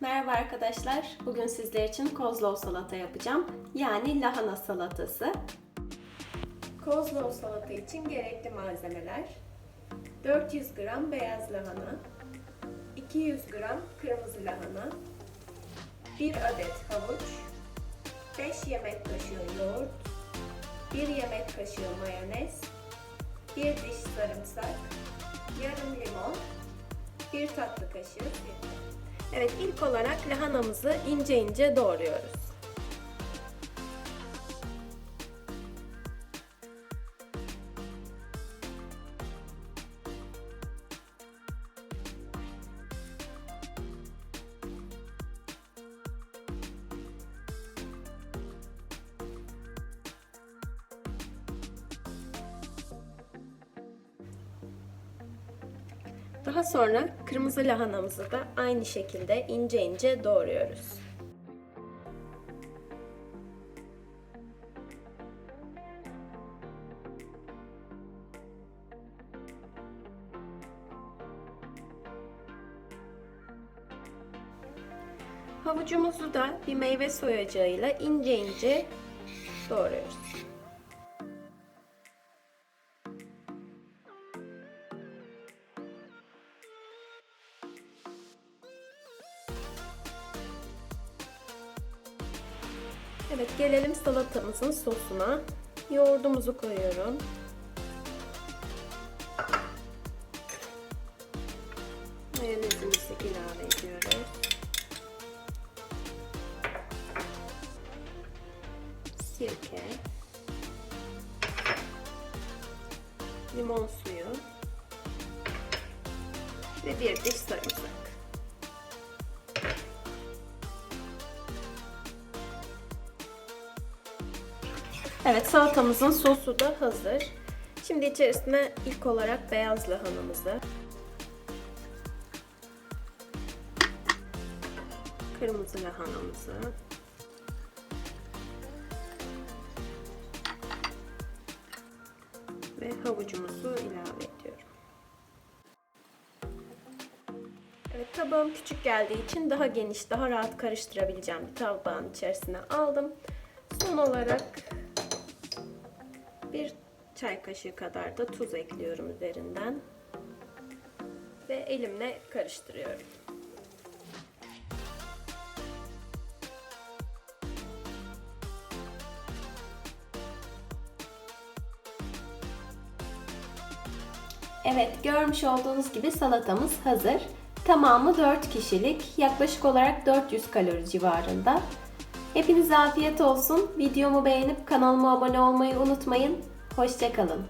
Merhaba arkadaşlar. Bugün sizler için kozlov salata yapacağım. Yani lahana salatası. Kozlov salata için gerekli malzemeler 400 gram beyaz lahana 200 gram kırmızı lahana 1 adet havuç 5 yemek kaşığı yoğurt 1 yemek kaşığı mayonez 1 diş sarımsak yarım limon 1 tatlı kaşığı sirke. Evet ilk olarak lahanamızı ince ince doğruyoruz. Daha sonra kırmızı lahanamızı da aynı şekilde ince ince doğruyoruz. Havucumuzu da bir meyve soyacağıyla ince ince doğruyoruz. Evet gelelim salatamızın sosuna. Yoğurdumuzu koyuyorum. Mayonezimizi ilave ediyoruz. Sirke. Limon suyu. Ve bir diş sarımsak. Evet salatamızın sosu da hazır. Şimdi içerisine ilk olarak beyaz lahanamızı, kırmızı lahanamızı, ve havucumuzu ilave ediyorum. Evet tabağım küçük geldiği için daha geniş, daha rahat karıştırabileceğim bir tabağın içerisine aldım. Son olarak bir çay kaşığı kadar da tuz ekliyorum üzerinden. Ve elimle karıştırıyorum. Evet, görmüş olduğunuz gibi salatamız hazır. Tamamı 4 kişilik, yaklaşık olarak 400 kalori civarında. Hepinize afiyet olsun. Videomu beğenip kanalıma abone olmayı unutmayın. Hoşçakalın.